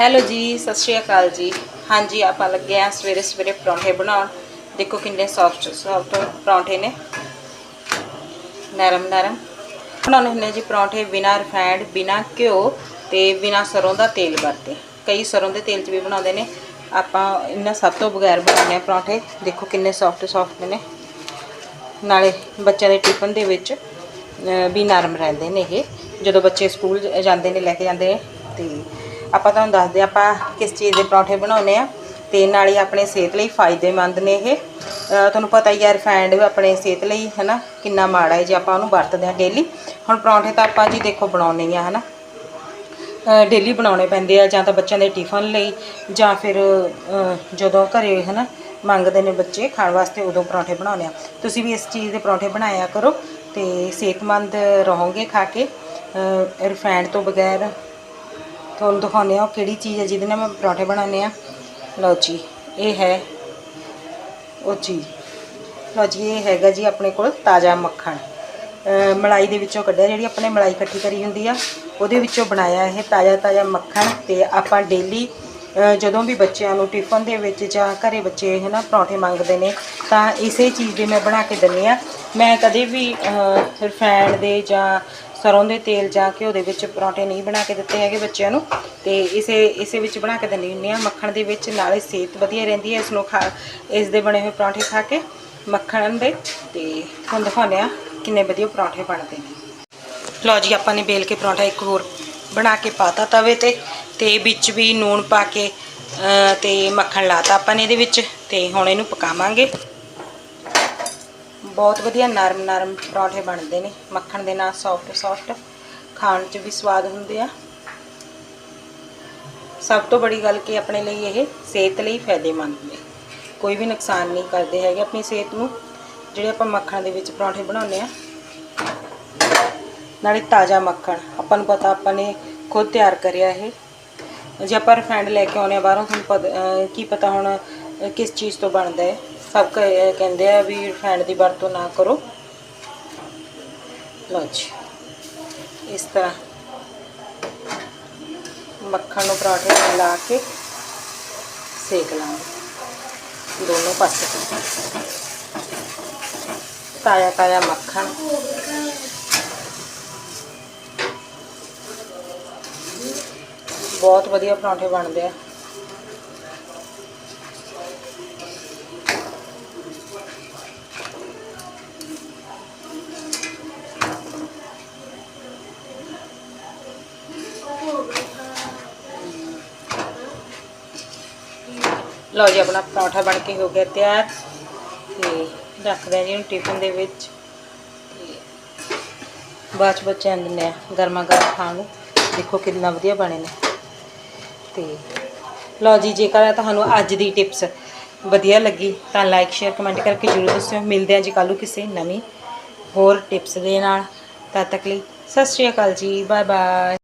Hello ਜੀ, ਸਤਿ ਸ਼੍ਰੀ ਅਕਾਲ ਜੀ। ਹਾਂਜੀ, ਆਪਾਂ ਲੱਗੇ ਆ ਸਵੇਰੇ ਸਵੇਰੇ ਪਰੌਂਠੇ ਬਣਾਉਣ। ਦੇਖੋ ਕਿੰਨੇ ਸੌਫਟ ਸੌਫਟ ਪਰੌਂਠੇ ਨੇ। ਨਰਮ ਨਰਮ। ਬਣਾਉਣੇ ਹੁੰਦੇ ਜੀ ਪਰੌਂਠੇ ਬਿਨਾਂ ਰਿਫਾਈਂਡ ਬਿਨਾਂ ਘਿਓ ਤੇ ਬਿਨਾਂ ਸਰੋਂ ਦਾ ਤੇਲ ਵਰਤੇ। ਕਈ ਸਰੋਂ ਦੇ ਤੇਲ 'ਚ ਵੀ ਬਣਾਉਂਦੇ ਨੇ। ਆਪਾਂ ਇਹਨਾਂ ਸਭ ਤੋਂ ਬਗੈਰ ਬਣਾਉਂਦੇ ਆ ਪਰੌਂਠੇ। ਦੇਖੋ ਕਿੰਨੇ ਸੌਫਟ ਸੌਫਟ ਨੇ। ਨਾਲੇ ਬੱਚਿਆਂ ਦੇ ਟਿਫਨ ਦੇ ਵਿੱਚ ਵੀ ਨਰਮ ਰਹਿੰਦੇ ਨੇ ਇਹ। ਜਦੋਂ ਬੱਚੇ ਸਕੂਲ ਜਾਂਦੇ ਨੇ, ਲੈ ਕੇ ਜਾਂਦੇ ਨੇ, ਤੇ ਆਪਾਂ ਤੁਹਾਨੂੰ ਦੱਸਦੇ ਹਾਂ ਆਪਾਂ ਕਿਸ ਚੀਜ਼ ਦੇ ਪਰੌਂਠੇ ਬਣਾਉਨੇ ਆ ਤੇ ਨਾਲੇ ਆਪਣੇ ਸਿਹਤ ਲਈ ਫਾਇਦੇਮੰਦ ਨੇ ਇਹ। ਤੁਹਾਨੂੰ ਪਤਾ ਹੀ ਹੈ ਰਿਫਾਈਂਡ ਆਪਣੇ ਸਿਹਤ ਲਈ ਹਨਾ ਕਿੰਨਾ ਮਾੜਾ ਹੈ ਜੇ ਆਪਾਂ ਉਹਨੂੰ ਵਰਤਦੇ ਹਾਂ ਡੇਲੀ ਹੁਣ ਪਰੌਂਠੇ ਤਾਂ ਆਪਾਂ ਜੀ ਦੇਖੋ ਬਣਾਉਣੇ ਹੀ ਆ ਹਨਾ। ਡੇਲੀ ਬਣਾਉਣੇ ਪੈਂਦੇ ਆ ਜਾਂ ਤਾਂ ਬੱਚਿਆਂ ਦੇ ਟਿਫਨ ਲਈ ਜਾਂ ਫਿਰ ਅ, ਜਦੋਂ ਘਰੇ ਹਨਾ ਮੰਗਦੇ ਨੇ ਬੱਚੇ ਖਾਣ ਵਾਸਤੇ ਉਦੋਂ ਪਰੌਂਠੇ ਬਣਾਉਣੇ ਆ। ਤੁਸੀਂ ਵੀ ਇਸ ਚੀਜ਼ ਦੇ ਪਰੌਂਠੇ ਬਣਾਇਆ ਕਰੋ ਤੇ ਸਿਹਤਮੰਦ ਰਹੋਗੇ ਖਾ ਕੇ। ਰਿਫਾਈਂਡ ਤੋਂ ਬਗੈਰ ਤੁਹਾਨੂੰ ਦਿਖਾਉਂਦੇ ਆ ਉਹ ਕਿਹੜੀ ਚੀਜ਼ ਹੈ, ਜਿਹਦੇ ਨਾਲ ਮੈਂ ਪਰੌਂਠੇ ਬਣਾਉਂਦੇ ਆ ਲਓ ਜੀ, ਇਹ ਹੈ, ਉਹ ਚੀਜ਼ ਲਓ ਜੀ, ਇਹ ਹੈਗਾ ਜੀ ਆਪਣੇ ਕੋਲ ਤਾਜ਼ਾ ਮੱਖਣ। ਮਲਾਈ ਦੇ ਵਿੱਚੋਂ ਕੱਢਿਆ, ਜਿਹੜੀ ਆਪਣੇ ਮਲਾਈ ਇਕੱਠੀ ਕਰੀ ਹੁੰਦੀ ਆ, ਉਹਦੇ ਵਿੱਚੋਂ ਬਣਾਇਆ ਇਹ ਤਾਜ਼ਾ ਤਾਜ਼ਾ ਮੱਖਣ। ਤੇ ਆਪਾਂ ਡੇਲੀ ਜਦੋਂ ਵੀ ਬੱਚਿਆਂ ਨੂੰ ਟਿਫਨ ਦੇ ਵਿੱਚ ਜਾਂ ਘਰੇ ਬੱਚੇ ਹੈ ਨਾ ਪਰੌਂਠੇ ਮੰਗਦੇ ਨੇ, ਤਾਂ ਇਸੇ ਚੀਜ਼ ਦੇ ਮੈਂ ਬਣਾ ਕੇ ਦਿੰਦੀ ਆ। ਮੈਂ ਕਦੇ ਵੀ ਰਿਫਾਈਂਡ ਦੇ ਜਾਂ ਸਰੋਂ ਦੇ ਤੇਲ ਜਾਂ ਘਿਓ ਦੇ ਵਿੱਚ ਪਰੌਂਠੇ ਨਹੀਂ ਬਣਾ ਕੇ ਦਿੱਤੇ ਹੈਗੇ ਬੱਚਿਆਂ ਨੂੰ। ਤੇ ਇਸੇ ਇਸੇ ਵਿੱਚ ਬਣਾ ਕੇ ਦਿੰਦੀ ਹੁੰਦੀ ਆ ਮੱਖਣ ਦੇ ਵਿੱਚ ਨਾਲੇ ਸਿਹਤ ਵਧੀਆ ਰਹਿੰਦੀ ਹੈ। ਇਸ ਨੂੰ ਖਾ ਇਸ ਦੇ ਬਣੇ ਹੋਏ ਪਰੌਂਠੇ ਖਾ ਕੇ ਮੱਖਣ ਦੇ ਤੇ ਤੁਹਾਨੂੰ ਦਿਖਾਉਂਦੇ ਆ ਕਿੰਨੇ ਵਧੀਆ ਪਰੌਂਠੇ ਬਣਦੇ ਨੇ। ਲਓ ਜੀ ਆਪਾਂ ਨੇ ਬੇਲ ਕੇ ਪਰੌਂਠਾ ਇੱਕ ਹੋਰ ਬਣਾ ਕੇ ਪਾਤਾ ਤਵੇ ਤੇ। ਤੇ ਵਿੱਚ ਵੀ ਨੂਣ ਪਾ ਕੇ ਅ, ਤੇ ਮੱਖਣ ਲਾਤਾ ਆਪਾਂ ਨੇ ਇਹਦੇ ਵਿੱਚ। ਤੇ ਹੁਣ ਇਹਨੂੰ ਪਕਾਵਾਂਗੇ। ਬਹੁਤ ਵਧੀਆ ਨਰਮ ਨਰਮ ਪਰੌਂਠੇ ਬਣਦੇ ਨੇ। ਮੱਖਣ ਦੇ ਨਾਲ ਸੌਫਟ ਸੌਫਟ ਖਾਣ 'ਚ ਵੀ ਸਵਾਦ ਹੁੰਦੇ ਆ। ਸਭ ਤੋਂ ਬੜੀ ਗੱਲ ਕਿ ਆਪਣੇ ਲਈ ਇਹ ਸਿਹਤ ਲਈ ਫਾਇਦੇਮੰਦ ਨੇ। ਕੋਈ ਵੀ ਨੁਕਸਾਨ ਨਹੀਂ ਕਰਦੇ ਹੈਗੇ ਆਪਣੀ ਸਿਹਤ ਨੂੰ। ਜਿਹੜੇ ਆਪਾਂ ਮੱਖਣ ਦੇ ਵਿੱਚ ਪਰੌਂਠੇ ਬਣਾਉਂਦੇ ਆ। ਨਾਲੇ ਤਾਜ਼ਾ ਮੱਖਣ, ਆਪਾਂ ਨੂੰ ਪਤਾ ਆਪਾਂ ਨੇ ਖੁਦ ਤਿਆਰ ਕਰਿਆ ਇਹ। ਜੇ ਆਪਾਂ ਰਿਫਾਈਂਡ ਲੈ ਕੇ ਆਉਂਦੇ ਆ ਬਾਹਰੋਂ, ਤੁਹਾਨੂੰ ਪਤਾ ਕੀ ਪਤਾ ਹੁਣ ਕਿਸ ਚੀਜ਼ ਤੋਂ ਬਣਦਾ ਹੈ। ਸਭ ਕਹਿੰਦੇ ਆ ਵੀ ਰਿਫਾਈਂਡ ਦੀ ਵਰਤੋਂ ਨਾ ਕਰੋ। ਲਓ ਜੀ। ਇਸ ਤਰ੍ਹਾਂ ਮੱਖਣ ਨੂੰ ਪਰਾਠੇ ਨਾਲ ਲਾ ਕੇ ਸੇਕ ਲਾਂਗੇ। ਦੋਨੋਂ ਪਾਸੇ ਤਾਇਆ ਤਾਇਆ ਮੱਖਣ। ਬਹੁਤ ਵਧੀਆ ਪਰੌਂਠੇ ਬਣਦੇ ਆ। ਲਓ ਜੀ, ਆਪਣਾ ਪਰੌਂਠਾ ਬਣ ਕੇ ਹੋ ਗਿਆ ਤਿਆਰ ਤੇ ਰੱਖਦੇ ਹਾਂ ਜੀ ਇਹਨੂੰ ਟਿਫਨ ਦੇ ਵਿੱਚ। ਬਾਅਦ ਚ ਬੱਚਿਆਂ ਨੂੰ ਦਿੰਦੇ ਆ ਗਰਮਾ ਗਰਮ ਖਾਣ ਨੂੰ। ਦੇਖੋ ਕਿੰਨਾ ਵਧੀਆ ਬਣੇ ਨੇ। ਤੇ ਲਓ ਜੀ, ਜੇਕਰ ਤੁਹਾਨੂੰ ਅੱਜ ਦੀ ਟਿਪਸ ਵਧੀਆ ਲੱਗੀ ਤਾਂ ਲਾਈਕ, ਸ਼ੇਅਰ, ਕਮੈਂਟ ਕਰਕੇ ਜਰੂਰ ਦੱਸਿਓ। ਮਿਲਦੇ ਹਾਂ ਜੀ ਕੱਲ੍ਹ ਨੂੰ ਕਿਸੇ ਨਵੀਂ ਹੋਰ ਟਿਪਸ ਦੇ ਨਾਲ। ਤਦ ਤੱਕ ਲਈ ਸਤਿ ਸ਼੍ਰੀ ਅਕਾਲ ਜੀ ਬਾਏ ਬਾਏ